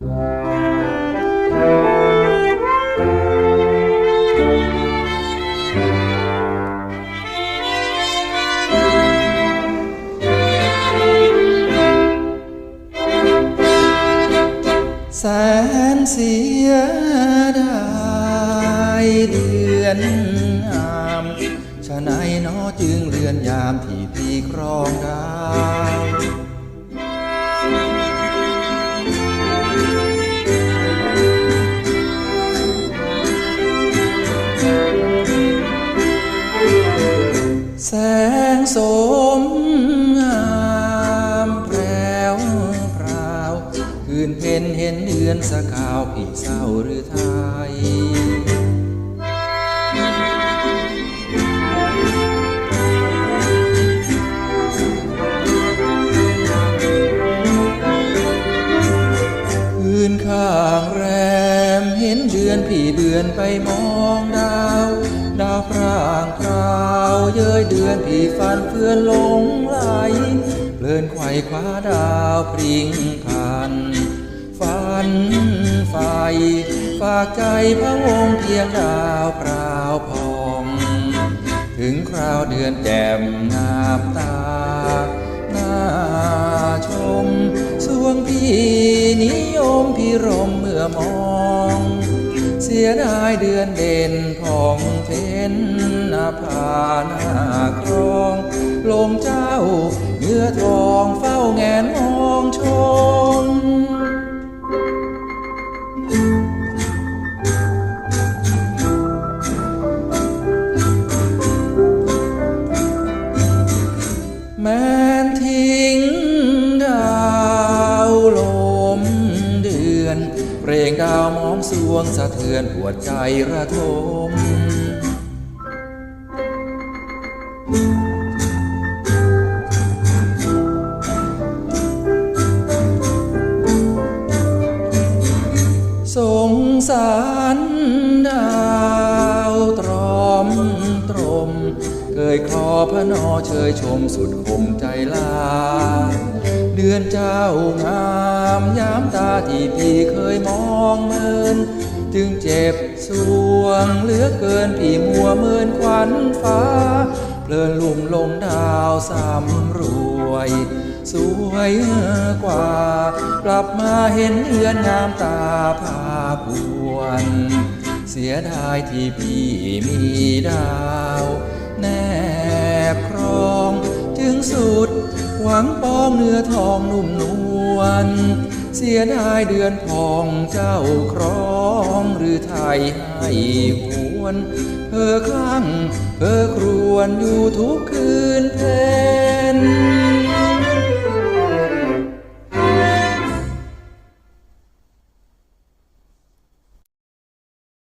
แสนเสียดายเดือนงามชะไหนเนอจึงเรือนยามที่พี่ครองดาว แสงสมงามแพรวพราว คืนเพ็ญเห็นเดือนสะกาวพี่เศร้าหรือไทยคืนข้างแรมเห็นเดือนพี่เดือนไปมองด พร่างคราวเย้ยเดือนพี่ฟันเพื่อนหลงไหลเพลินไขว่คว้าดาวพริ้งพัน ฝันไฟฝากใจพระวงเพียงดาวพราพอง ถึงคราวเดือนแจ่มงามตา สียดายเดือนเด่นผ่องเพ็ญนาผาหน้าครองลงเจ้าเนื้อทอง สวงสะเทือนปวดใจระทมสงสารดาวตรอมตรม เคยคลอพระนอเชยชมสุดคมใจลา เดือนเจ้างา มยามตาที่พี่เคยมองเมิน จึงเจ็บสวงเหลือเกินพี่มัวเมินควันฟ้า เพลินลุ่มลงดาวสำรวย สวยกว่า กลับมาเห็นเดือนงามตาพาพวนเสียดายที่พี่มีดาว แนบครอง จึงสุด หวังปองเนื้อทองนุ่มนวล เสียดายเดือนพองเจ้าครองหรือไทยให้หวนเธอข้างเธอครวนอยู่ทุกคืนเพ